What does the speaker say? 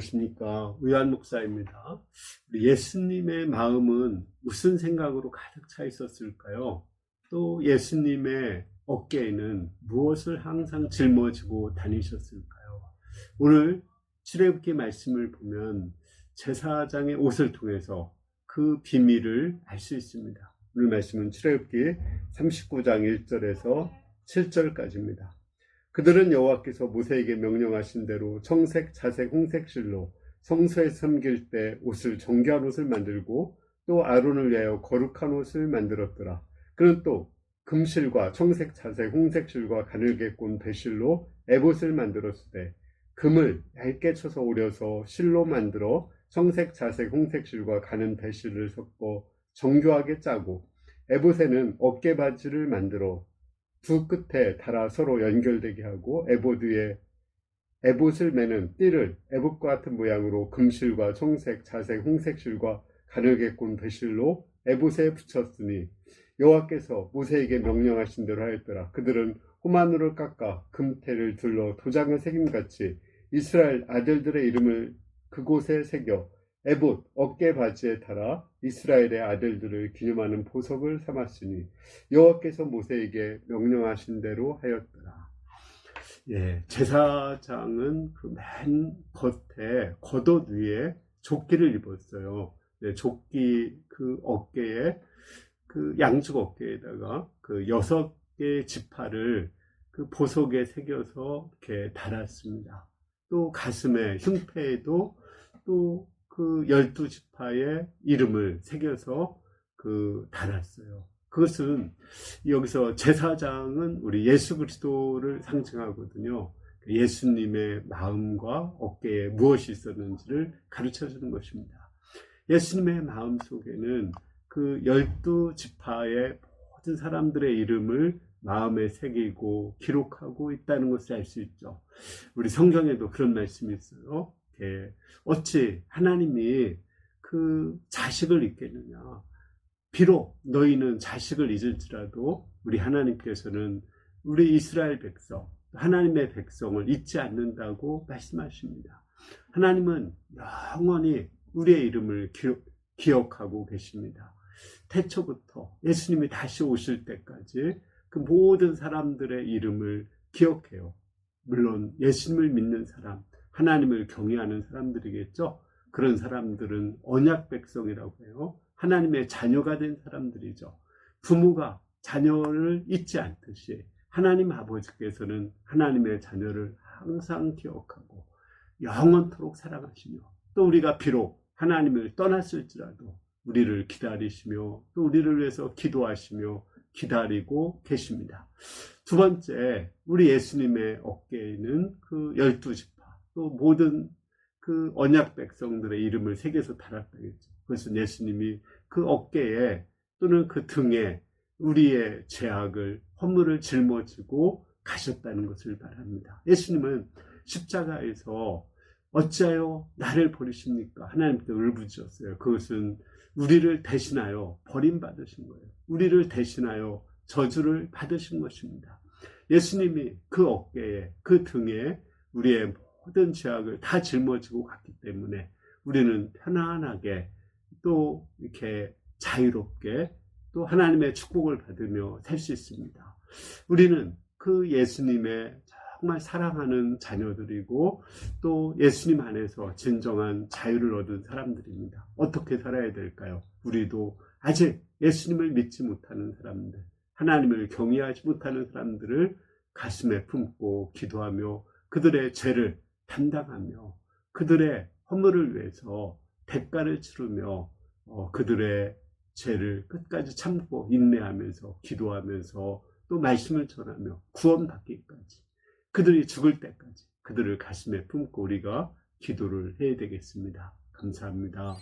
안녕하십니까. 의한 목사입니다. 우리 예수님의 마음은 무슨 생각으로 가득 차 있었을까요? 또 예수님의 어깨에는 무엇을 항상 짊어지고 다니셨을까요? 오늘 출애굽기 말씀을 보면 제사장의 옷을 통해서 그 비밀을 알 수 있습니다. 오늘 말씀은 출애굽기 39장 1절에서 7절까지입니다. 그들은 여호와께서 모세에게 명령하신 대로 청색, 자색, 홍색 실로 성소에 섬길 때 옷을 정결한 옷을 만들고 또 아론을 위하여 거룩한 옷을 만들었더라. 그는 또 금실과 청색, 자색, 홍색 실과 가늘게 꼰 배실로 에봇을 만들었으되 금을 얇게 쳐서 오려서 실로 만들어 청색, 자색, 홍색 실과 가는 배실을 섞어 정교하게 짜고 에봇에는 어깨 바지를 만들어 두 끝에 달아 서로 연결되게 하고 에봇 위에 에봇을 매는 띠를 에봇과 같은 모양으로 금실과 청색, 자색, 홍색 실과 가늘게 꼰 배실로 에봇에 붙였으니 여호와께서 모세에게 명령하신 대로 하였더라. 그들은 호마노를 깎아 금태를 둘러 도장을 새김같이 이스라엘 아들들의 이름을 그곳에 새겨 에봇 어깨 바지에 달아 이스라엘의 아들들을 기념하는 보석을 삼았으니 여호와께서 모세에게 명령하신 대로 하였더라. 예, 제사장은 그 맨 겉에 겉옷 위에 조끼를 입었어요. 예, 조끼 그 어깨에 그 양쪽 어깨에다가 그 여섯 개의 지파를 그 보석에 새겨서 이렇게 달았습니다. 또 가슴에 흉패에도 또 그 열두 지파의 이름을 새겨서 그 달았어요. 그것은 여기서 제사장은 우리 예수 그리스도를 상징하거든요. 예수님의 마음과 어깨에 무엇이 있었는지를 가르쳐 주는 것입니다. 예수님의 마음 속에는 그 열두 지파의 모든 사람들의 이름을 마음에 새기고 기록하고 있다는 것을 알 수 있죠. 우리 성경에도 그런 말씀이 있어요. 예, 어찌 하나님이 그 자식을 잊겠느냐. 비록 너희는 자식을 잊을지라도 우리 하나님께서는 우리 이스라엘 백성, 하나님의 백성을 잊지 않는다고 말씀하십니다. 하나님은 영원히 우리의 이름을 기억, 하고 계십니다. 태초부터 예수님이 다시 오실 때까지 그 모든 사람들의 이름을 기억해요. 물론 예수님을 믿는 사람, 하나님을 경외하는 사람들이겠죠. 그런 사람들은 언약 백성이라고 해요. 하나님의 자녀가 된 사람들이죠. 부모가 자녀를 잊지 않듯이 하나님 아버지께서는 하나님의 자녀를 항상 기억하고 영원토록 사랑하시며 또 우리가 비록 하나님을 떠났을지라도 우리를 기다리시며 또 우리를 위해서 기도하시며 기다리고 계십니다. 두 번째, 우리 예수님의 어깨에는 그 열두 지파, 또 모든 그 언약 백성들의 이름을 새겨서 달았다겠죠. 그것은 예수님이 그 어깨에 또는 그 등에 우리의 죄악을, 허물을 짊어지고 가셨다는 것을 말합니다. 예수님은 십자가에서 어찌하여 나를 버리십니까? 하나님께 울부짖었어요. 그것은 우리를 대신하여 버림받으신 거예요. 우리를 대신하여 저주를 받으신 것입니다. 예수님이 그 어깨에, 그 등에 우리의 모든 죄악을 다 짊어지고 갔기 때문에 우리는 편안하게 또 이렇게 자유롭게 또 하나님의 축복을 받으며 살 수 있습니다. 우리는 그 예수님의 정말 사랑하는 자녀들이고 또 예수님 안에서 진정한 자유를 얻은 사람들입니다. 어떻게 살아야 될까요? 우리도 아직 예수님을 믿지 못하는 사람들, 하나님을 경외하지 못하는 사람들을 가슴에 품고 기도하며 그들의 죄를 담당하며 그들의 허물을 위해서 대가를 치르며 어, 그들의 죄를 끝까지 참고 인내하면서 기도하면서 또 말씀을 전하며 구원받기까지 그들이 죽을 때까지 그들을 가슴에 품고 우리가 기도를 해야 되겠습니다. 감사합니다.